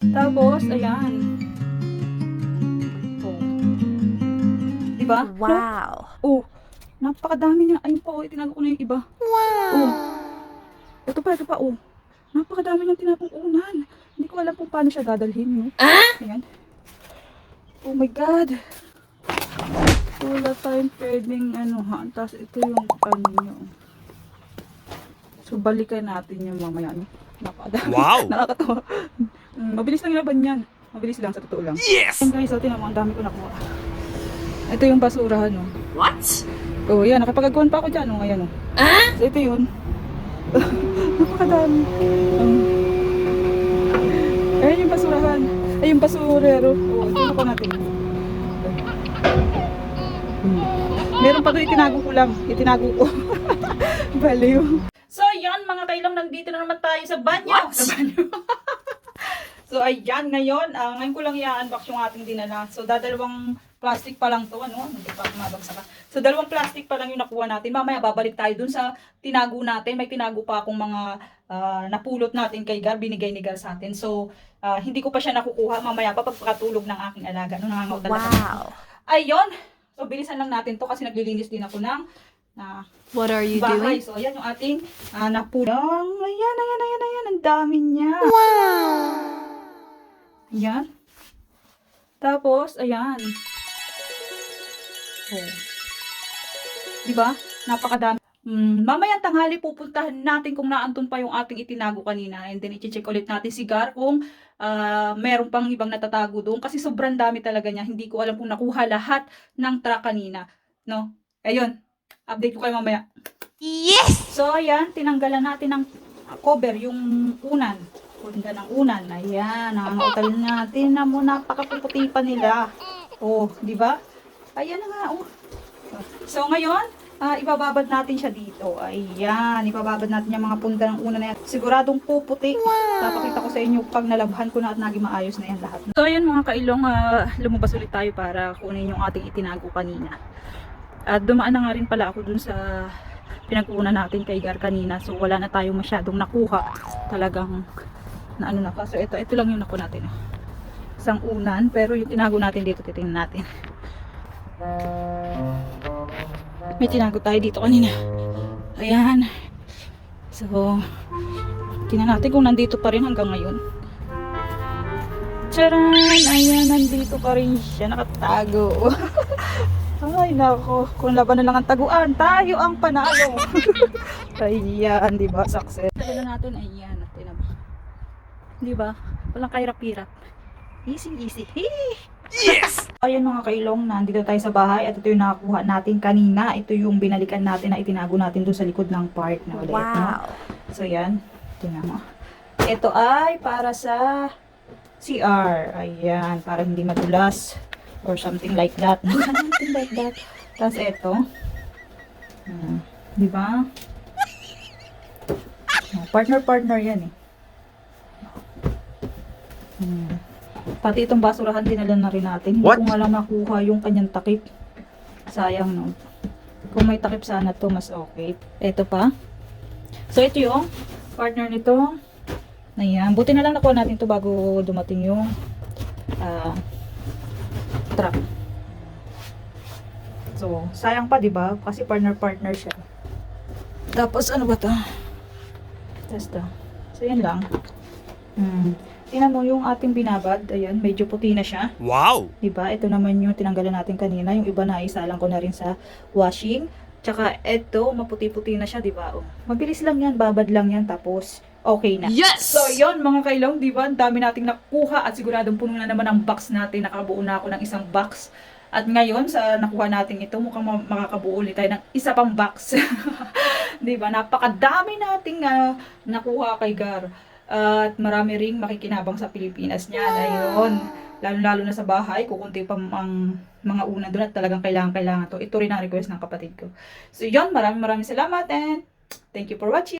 Tapos, ayan. Oh. Diba? Wow. Oh, napakadami niya. Ayun pa, oh, itinago ko na yung iba. Wow! Oh. Ito pa, ito pa, oh. Napakadami niyang tinapong unan. Hindi ko alam kung paano siya dadalhin, no? Ah? Ayan. Oh my God. Wala tayong pwedeng, ano, ha? Tapos ito yung, ano niyo. So, balikan natin yung mamaya, no? Napakadami. Wow! Nakakatawa. Mm, mabilis lang laban yan. Mabilis lang, sa totoo lang. Yes! Ayan guys, mo, ang dami ko nakuha. Ito yung basurahan, no? What? Oh, yan. Nakapagagawan pa ako dyan. Oh, ayan. Oh. Ah? So, ito yun. Napakadami. Um, ayan yung basurahan. Ay, yung basurero. Oh, ito pa natin. Hmm. Meron pa doon itinago ko lang. Itinago ko. Baliw. Ayan mga kailang nandito na naman tayo sa banyo. What? Sa banyo. so, ayan ngayon. ah, ngayon ko lang i-unbox yung ating dinala. So, dadalawang plastic pa lang to. Ano? Hindi pa kumabagsak ka. So, dalawang plastic pa lang yung nakuha natin. Mamaya babalik tayo dun sa tinago natin. May tinago pa akong mga ah, napulot natin kay Gar. Binigay ni Gar sa atin. So, ah, hindi ko pa siya nakukuha. Mamaya pa pagpakatulog ng aking alaga. No, nangangaw talaga. Wow. Ayun. So, bilisan lang natin to kasi naglilinis din ako ng na What are you bahay. doing? So, ayan yung ating uh, napulang. Ayan, ayan, ayan, ayan. Ang dami niya. Wow! Ayan. Tapos, ayan. Oh. Diba? Napakadami. Mm, mamayang tanghali pupuntahan natin kung naantun pa yung ating itinago kanina and then i-check ulit natin si Gar kung ah, meron pang ibang natatago doon kasi sobrang dami talaga niya. Hindi ko alam kung nakuha lahat ng truck kanina. No? Ayun. Update ko kayo mamaya. Yes! So, ayan, tinanggalan natin ng cover, yung unan. Punta ng unan. Ayan, nangangatal natin na mo, napakapuputi pa nila. Oh, di ba? Ayan na nga, oh. So, ngayon, ah, ibababad natin siya dito. Ayan, ibababad natin yung mga punta ng unan na yan. Siguradong puputi. Papakita ko sa inyo pag nalabhan ko na at naging maayos na yan lahat. So, ayan mga kailong, ah, lumabas ulit tayo para kunin yung ating itinago kanina. At dumaan na nga rin pala ako dun sa pinag-una natin kay Gar kanina. So wala na tayong masyadong nakuha. Talagang na ano na pa. So ito, ito lang yung nakuha natin. Isang unan. Pero yung tinago natin dito, titingnan natin. May tinago tayo dito kanina. Ayan. So, tingnan natin kung nandito pa rin hanggang ngayon. Charan! Ayan, nandito pa rin siya. Nakatago. Ay, nako. Kung laban na lang ang taguan, tayo ang panalo. ayan, di ba? Success. Tagal natin, ayan. Tingnan mo. Di ba? Walang kahirap-hirap. Easy, easy. Hee! Yes! Ayan mga kailong, nandito tayo sa bahay at ito yung nakakuha natin kanina. Ito yung binalikan natin na itinago natin doon sa likod ng park na ulit. No? Wow. So yan, tingnan mo. Ito ay para sa CR. Ayan, para hindi madulas or something like that. something like that. Tapos ito. Hmm, di ba? Oh, Partner-partner yan eh. Hmm. Pati itong basurahan dinala na rin natin. Hindi What? ko nga lang nakuha yung kanyang takip. Sayang no. Kung may takip sana to mas okay. Ito pa. So ito yung partner nito. Ayan. Buti na lang nakuha natin to bago dumating yung ah, truck. So, sayang pa 'di ba? Kasi partner-partner siya. Tapos ano ba 'to? Testa. So, yan lang. Hmm. Tingnan mo yung ating binabad. Ayan, medyo puti na siya. Wow! Diba? Ito naman yung tinanggalan natin kanina. Yung iba na isalang ko na rin sa washing. Tsaka ito, maputi-puti na siya, diba? Oh, mabilis lang yan, babad lang yan, tapos okay na. Yes! So, yon mga kailong, di ba? Ang dami nating nakuha at siguradong puno na naman ang box natin. Nakabuo na ako ng isang box. At ngayon, sa nakuha natin ito, mukhang ma- makakabuo ulit tayo ng isa pang box. di ba? Napakadami nating ah, nakuha kay Gar. At marami ring makikinabang sa Pilipinas niya. Ayun. Lalo-lalo na sa bahay, kukunti pa ang mga una doon at talagang kailangan-kailangan to. Ito rin ang request ng kapatid ko. So, yun. Maraming maraming salamat and thank you for watching.